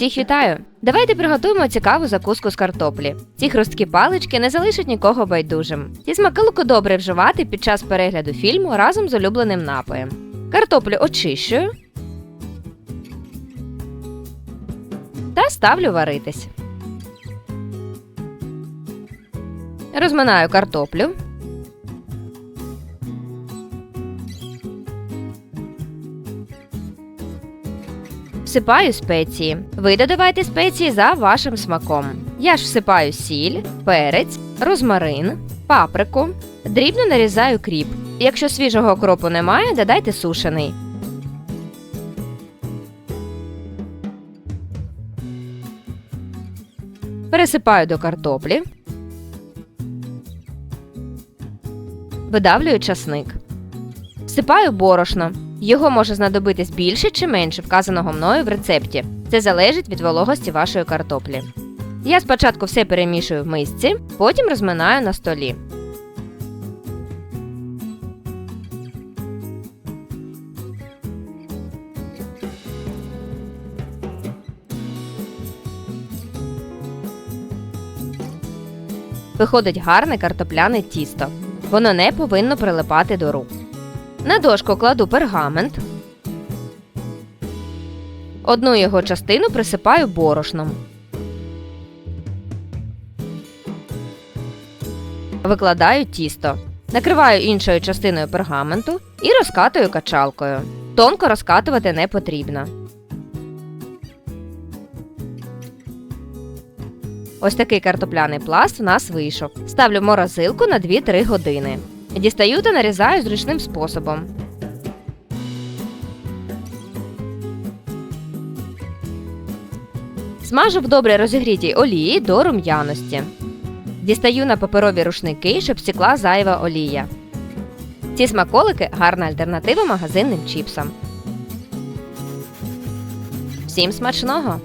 Всіх вітаю! Давайте приготуємо цікаву закуску з картоплі. Ці хрусткі палички не залишать нікого байдужим. Ці смаколику добре вживати під час перегляду фільму разом з улюбленим напоєм. Картоплю очищую та ставлю варитись. Розминаю картоплю. Всипаю спеції. Ви додавайте спеції за вашим смаком. Я ж всипаю сіль, перець, розмарин, паприку, дрібно нарізаю кріп. Якщо свіжого кропу немає, додайте сушений. Пересипаю до картоплі. Видавлюю часник. Всипаю борошно. Його може знадобитись більше чи менше вказаного мною в рецепті. Це залежить від вологості вашої картоплі. Я спочатку все перемішую в мисці, потім розминаю на столі. Виходить гарне картопляне тісто. Воно не повинно прилипати до рук. На дошку кладу пергамент. Одну його частину присипаю борошном. Викладаю тісто. Накриваю іншою частиною пергаменту і розкатую качалкою. Тонко розкатувати не потрібно. Ось такий картопляний пласт в нас вийшов. Ставлю морозилку на 2-3 години. Дістаю та нарізаю зручним способом. Смажу в добре розігрітій олії до рум'яності. Дістаю на паперові рушники, щоб стікла зайва олія. Ці смаколики гарна альтернатива магазинним чіпсам. Всім смачного!